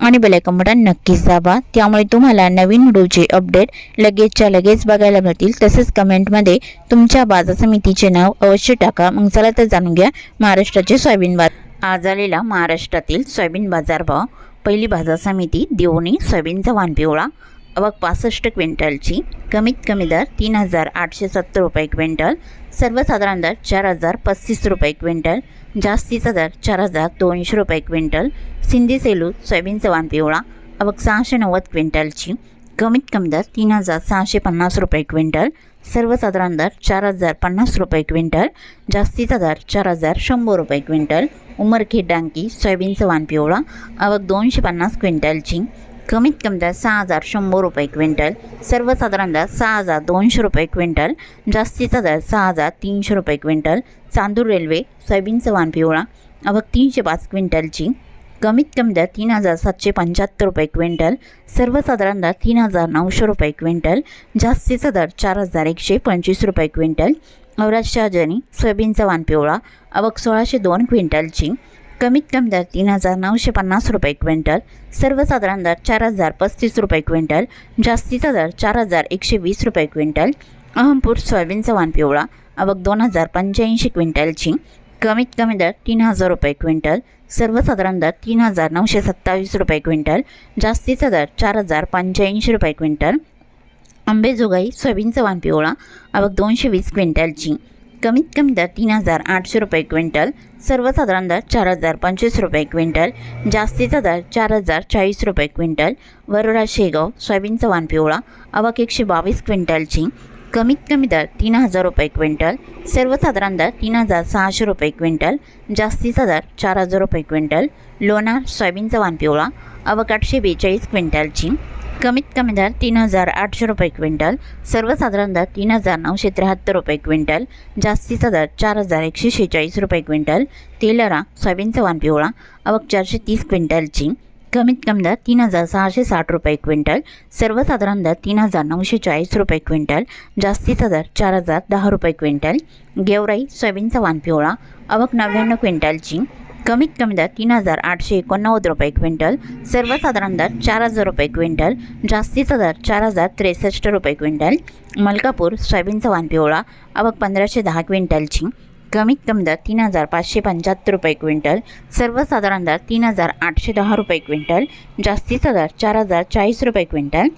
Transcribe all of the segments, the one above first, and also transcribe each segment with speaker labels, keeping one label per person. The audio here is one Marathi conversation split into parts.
Speaker 1: आणि बेलायकन बटन नक्कीच दाबा. त्यामुळे तुम्हाला नवीन व्हिडिओचे अपडेट लगेचच्या लगेच बघायला मिळतील. तसेच कमेंटमध्ये तुमच्या बाजार समितीचे नाव अवश्य टाका. मग चला तर जाणून घ्या महाराष्ट्राचे सोयाबीन बाजार. आज आलेला महाराष्ट्रातील सोयाबीन बाजारभाव. पहिली बाजार समिती देवणी सोयाबीनचा पिवळा. पिवळा अवक पासष्ट क्विंटलची. कमीत कमी दर तीन हजार आठशे सत्तर रुपये क्विंटल. सर्वसाधारण दर चार हजार पस्तीस रुपये क्विंटल. जास्तीचा दर चार हजार दोनशे रुपये क्विंटल. सिंधी सेलू सोयाबीनचा वान पिवळा. अवघ सहाशे नव्वद क्विंटलची. कमीत कमी दर तीन हजार सहाशे पन्नास रुपये क्विंटल. सर्वसाधारण दर चार हजार पन्नास रुपये क्विंटल. जास्तीचा दर चार हजार शंभर रुपये क्विंटल. उमरखेड डांकी सोयाबीनचं वाण पिवळा. अवक दोनशे पन्नास क्विंटलची. कमीत कमी दर सहा हजार शंभर रुपये क्विंटल सर्वसाधारण दर सहा हजार दोनशे रुपये क्विंटल जास्तीचा दर सहा हजार तीनशे रुपये क्विंटल चांदूर रेल्वे सोयाबीनचं वाण पिवळा अवघ तीनशे पाच क्विंटलची. कमीत कमी दर तीन हजार सातशे पंच्याहत्तर रुपये क्विंटल सर्वसाधारण दर तीन हजार नऊशे रुपये क्विंटल जास्तीचा दर चार हजार एकशे पंचवीस रुपये क्विंटल औराज शहाजनी सोयाबीनचा वाण पिवळा अवघ सोळाशे दोन क्विंटलची. कमीत कमी दर तीन हजार नऊशे पन्नास रुपये क्विंटल सर्वसाधारण दर चार हजार पस्तीस रुपये क्विंटल जास्तीचा दर चार हजार एकशे वीस रुपये क्विंटल अहमपूर सोयाबीनचा वाण पिवळा अवक दोन हजार पंच्याऐंशी क्विंटलची कमीत कमी दर तीन हजार रुपये क्विंटल सर्वसाधारण दर तीन हजार नऊशे सत्तावीस रुपये क्विंटल जास्तीचा दर चार हजार पंच्याऐंशी रुपये क्विंटल आंबेजोगाई सोयाबीनचा वाण पिवळा अवक दोनशे वीस क्विंटलची कमीत कमी दर तीन हजार आठशे रुपये क्विंटल सर्वसाधारण दर चार हजार पंचवीस रुपये क्विंटल जास्तीचा दर चार हजार चाळीस रुपये क्विंटल वरोडा शेगाव सोयाबीनचा वाण पिवळा अवाक एकशे बावीस क्विंटलची कमीत कमी दर तीन हजार रुपये क्विंटल सर्वसाधारण दर तीन हजार सहाशे रुपये क्विंटल जास्तीचा दर चार हजार रुपये क्विंटल लोणार सोयाबीनचा वाण पिवळा अवक आठशे बेचाळीस क्विंटलची कमीत कमी दर तीन हजार आठशे रुपये क्विंटल सर्वसाधारण दर तीन हजार नऊशे त्र्याहत्तर रुपये क्विंटल जास्तीचा दर चार हजार एकशे शेहेचाळीस रुपये क्विंटल तेलरा सोयाबीनचा वाण पिवळा अवक चारशे तीस क्विंटलची कमीत कमी दर तीन हजार सहाशे साठ रुपये क्विंटल सर्वसाधारण दर तीन हजार नऊशे चाळीस रुपये क्विंटल जास्तीचा दर चार हजार दहा रुपये क्विंटल गेवराई सोयाबीनचा वाण पिवळा अवक नव्याण्णव क्विंटलची कमीत कमी दर तीन हजार आठशे एकोणनव्वद रुपये क्विंटल सर्वसाधारण दर चार हजार रुपये क्विंटल जास्तीचा दर चार हजार त्रेसष्ट रुपये क्विंटल मलकापूर सोयाबीनचा वाण पिवळा आवक पंधराशे दहा क्विंटलची कमीत कमी दर तीन हजार पाचशे पंच्याहत्तर रुपये क्विंटल सर्वसाधारण दर तीन हजार आठशे दहा रुपये क्विंटल जास्तीचा दर चार हजार चाळीस रुपये क्विंटल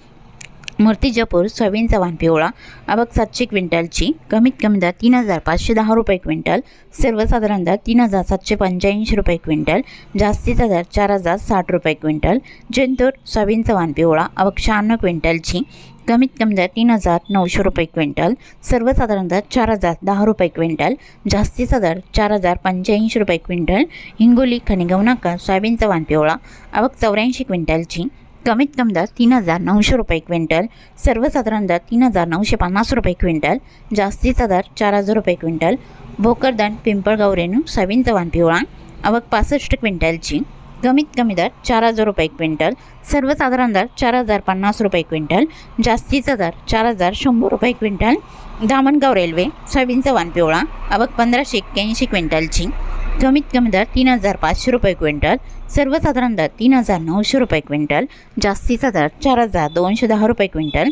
Speaker 1: मूर्तिजापूर सोयाबीनचा वाण पिवळा अबक सातशे क्विंटलची कमीत कमी दर तीन हजार पाचशे दहा रुपये क्विंटल सर्वसाधारण दर तीन हजार सातशे पंच्याऐंशी रुपये क्विंटल जास्तीचा दर चार हजार साठ रुपये क्विंटल जिंतूर सोयाबीनचा वाण पिवळा अबक शहाण्णव क्विंटलची कमीत कमी दर तीन हजार नऊशे रुपये क्विंटल सर्वसाधारण दर चार हजार दहा रुपये क्विंटल जास्तीचा दर चार हजार पंच्याऐंशी रुपये क्विंटल हिंगोली खनिगव नाका सोयाबीनचा वाण पिवळा अबक चौऱ्याऐंशी क्विंटलची कमीत कमी दर तीन हजार नऊशे रुपये क्विंटल सर्वसाधारण दर तीन हजार नऊशे पन्नास रुपये क्विंटल जास्तीचा दर चार हजार रुपये क्विंटल भोकरदन पिंपळगाव रेणू सवीन चव्हाण पिवळा आवक पासष्ट क्विंटलची कमीत कमी दर चार हजार रुपये क्विंटल सर्वसाधारण दर चार हजार पन्नास रुपये क्विंटल जास्तीचा दर चार हजार शंभर रुपये क्विंटल दामणगाव रेल्वे सोयाबीनचा चव्हाण पिवळा अवक पंधराशे एक्क्याऐंशी क्विंटलची. कमीत कमी दर तीन हजार पाचशे रुपये क्विंटल सर्वसाधारण दर तीन हजार नऊशे रुपये क्विंटल जास्तीचा दर चार हजार दोनशे दहा रुपये क्विंटल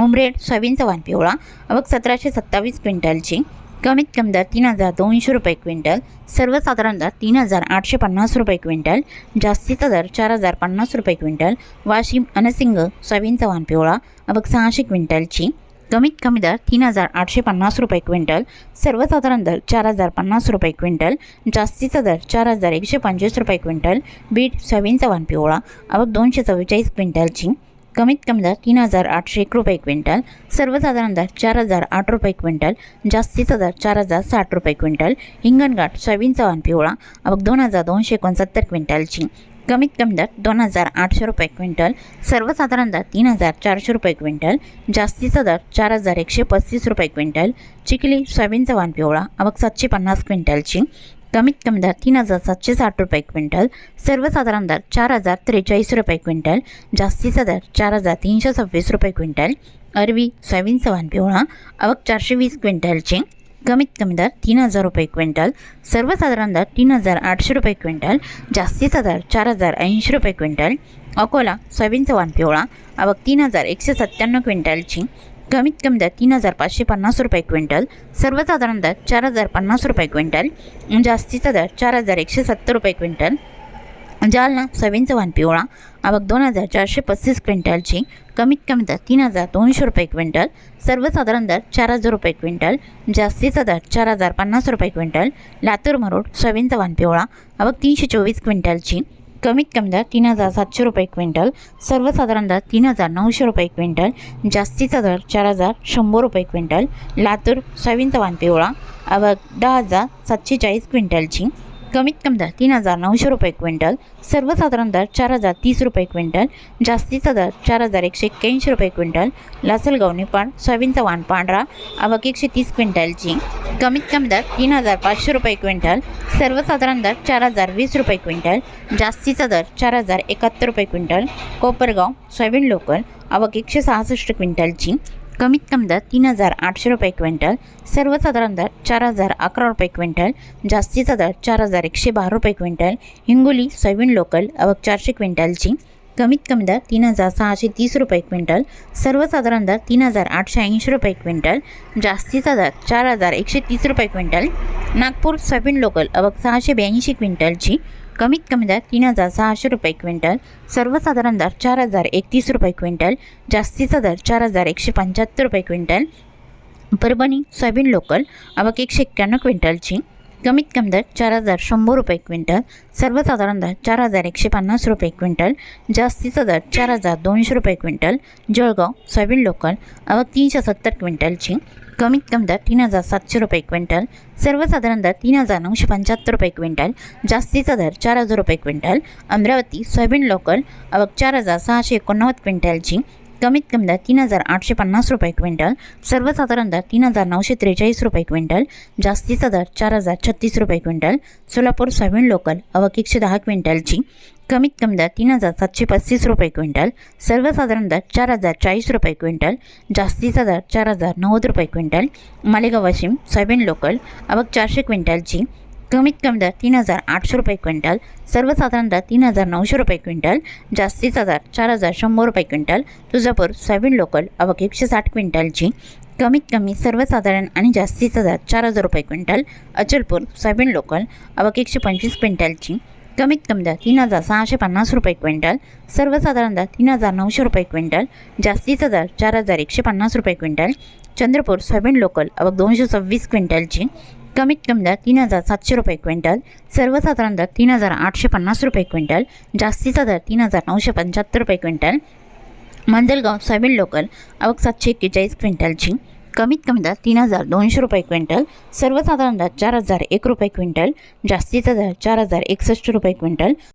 Speaker 1: उमरेड सोयाबीनचा वाण पिवळा अवघ सतराशे सत्तावीस क्विंटलची कमीत कमी दर तीन हजार दोनशे रुपये क्विंटल सर्वसाधारण दर तीन हजार आठशे पन्नास रुपये क्विंटल जास्तीचा दर चार हजार पन्नास रुपये क्विंटल वाशिम अनसिंग सोयाबीनचा वाण पिवळा अवघ सहाशे क्विंटलची कमीत कमी दर तीन हजार आठशे पन्नास रुपये क्विंटल सर्वसाधारण दर चार हजार पन्नास रुपये क्विंटल जास्तीचा दर चार हजार एकशे पंचवीस रुपये क्विंटल बीट सोयाबीनचा वाण पिवळा अवक दोनशे चव्वेचाळीस क्विंटलची कमीत कमी दर तीन हजार आठशे एक रुपये क्विंटल सर्वसाधारण दर चार हजार आठ रुपये क्विंटल जास्तीचा दर चार हजार साठ रुपये क्विंटल हिंगणघाट सोयाबीनचा वाण पिवळा अवक दोन हजार दोनशे एकोणसत्तर क्विंटलची. कमीत कमी दर दोन हजार आठशे रुपये क्विंटल सर्वसाधारण दर तीन हजार चारशे रुपये क्विंटल जास्तीचा दर चार हजार एकशे पस्तीस रुपये क्विंटल चिखली सोयाबीनचा वाण पिवळा आवक सातशे पन्नास क्विंटलची कमीत कमी दर तीन हजार सातशे साठ रुपये क्विंटल सर्वसाधारण दर चार हजार त्रेचाळीस रुपये क्विंटल जास्तीचा दर चार हजार तीनशे सव्वीस रुपये क्विंटल अरवी सोयाबीनचा वाण पिवळा आवक चारशे वीस क्विंटलची कमीत कमी दर तीन हजार रुपये क्विंटल सर्वसाधारण दर तीन हजार आठशे रुपये क्विंटल जास्तीचा दर चार हजार ऐंशी रुपये क्विंटल अकोला सोयाबीनचा वाण पिवळा आवक तीन हजार एकशे सत्त्याण्णव क्विंटलची कमीत कमी दर तीन हजार पाचशे पन्नास रुपये क्विंटल सर्वसाधारण दर चार हजार पन्नास रुपये क्विंटल जास्तीचा दर चार हजार एकशे सत्तर रुपये क्विंटल जालना सोयाबीनचा पिवळा आवक दोन हजार चारशे पस्तीस क्विंटलची कमीत कमी दर तीन हजार दोनशे रुपये क्विंटल सर्वसाधारण दर चार हजार रुपये क्विंटल जास्तीचा दर चार हजार पन्नास रुपये क्विंटल लातूर मरोड सोयाबीनचा वान पिवळा आवक तीनशे चोवीस क्विंटलची कमीत कमी दर तीन हजार सातशे रुपये क्विंटल सर्वसाधारण दर तीन हजार नऊशे रुपये क्विंटल जास्तीचा दर चार हजार शंभर रुपये क्विंटल लातूर सोयाबीनचा वाण पिवळा आवक दहा हजार सातशे चाळीस क्विंटलची कमीत कमी दर तीन हजार नऊशे रुपये क्विंटल सर्वसाधारण दर चार हजार तीस रुपये क्विंटल जास्तीचा दर चार हजार एकशे एक्क्याऐंशी रुपये क्विंटल लासलगाव निपाड सोयाबीनचा वाण पांढरा आवक एकशे तीस क्विंटलची. कमीत कमी दर तीन हजार पाचशे रुपये क्विंटल सर्वसाधारण दर चार हजार वीस रुपये क्विंटल जास्तीचा दर चार हजार एकाहत्तर रुपये क्विंटल. कोपरगाव सोयाबीन लोकल आवक एकशे सहासष्ट क्विंटलची. कमीत कमी दर तीन हजार आठशे रुपये क्विंटल सर्वसाधारण दर चार हजार अकरा रुपये क्विंटल जास्तीचा दर चार हजार एकशे बारा रुपये क्विंटल हिंगोली सोयाबीन लोकल आवक चारशे क्विंटलची. कमीत कमी दर तीन हजार सहाशे तीस रुपये क्विंटल सर्वसाधारण दर तीन हजार आठशे ऐंशी रुपये क्विंटल जास्तीचा दर चार हजार एकशे तीस रुपये क्विंटल. नागपूर सोयाबीन लोकल अवक सहाशे ब्याऐंशी क्विंटलची. कमीत कमी दर तीन हजार सहाशे रुपये क्विंटल सर्वसाधारण दर चार हजार एकतीस रुपये क्विंटल जास्तीचा दर चार हजार एकशे पंच्याहत्तर रुपये क्विंटल. परभणी सोयाबीन लोकल आवक एकशे एक्क्याण्णव क्विंटलची. कमीत कमी दर चार हजार शंभर रुपये क्विंटल सर्वसाधारण दर चार हजार एकशे पन्नास रुपये क्विंटल जास्तीचा दर चार हजार दोनशे रुपये क्विंटल जळगाव सोयाबीन लोकल आवक तीनशे सत्तर क्विंटलची कमीत कमी दर तीन हजार सातशे रुपये क्विंटल सर्वसाधारण दर तीन हजार नऊशे पंच्याहत्तर रुपये क्विंटल जास्तीचा दर चार हजार रुपये क्विंटल अमरावती सोयाबीन लोकल आवक चार हजार सहाशे एकोणनव्वद क्विंटलची कमीत कमी दर तीन हजार आठशे पन्नास रुपये क्विंटल सर्वसाधारण दर तीन हजार नऊशे त्रेचाळीस रुपये क्विंटल जास्तीचा दर चार हजार छत्तीस रुपये क्विंटल सोलापूर सोयाबीन लोकल अवक एकशे दहा क्विंटलची. कमीत कमी दर तीन हजार सातशे पस्तीस रुपये क्विंटल सर्वसाधारण दर चार हजार चाळीस रुपये क्विंटल जास्तीचा दर चार हजार नव्वद रुपये quintal Malegaon Washim soybean local अवक चारशे क्विंटलची. कमीत कमी दर तीन हजार आठशे रुपये क्विंटल सर्वसाधारण दर तीन हजार नऊशे रुपये क्विंटल जास्तीचा दर चार हजार शंभर रुपये क्विंटल तुळजापूर सोयाबीन लोकल आवक एकशे साठ क्विंटलची कमीत कमी सर्वसाधारण आणि जास्तीचा दर चार हजार रुपये क्विंटल अचलपूर सोयाबीन लोकल आवक एकशे पंचवीस क्विंटलची कमीत कमी दर तीन हजार सहाशे पन्नास रुपये क्विंटल सर्वसाधारण दर तीन हजार नऊशे रुपये क्विंटल जास्तीचा दर चार हजार एकशे पन्नास रुपये क्विंटल चंद्रपूर सोयाबीन लोकल अवघ दोनशे सव्वीस क्विंटलची कमीत कमी दर तीन हजार सातशे रुपये क्विंटल सर्वसाधारण दर तीन हजार आठशे पन्नास रुपये क्विंटल जास्तीचा दर तीन हजार नऊशे पंच्याहत्तर रुपये क्विंटल. मंजलगाव सोयाबीन लोकल आवक सातशे एक्केचाळीस क्विंटलची कमीत कमी दर तीन हजार दोनशे रुपये क्विंटल सर्वसाधारण दर चार हजार एक रुपये क्विंटल जास्तीचा दर चार हजार एकसष्ट रुपये क्विंटल.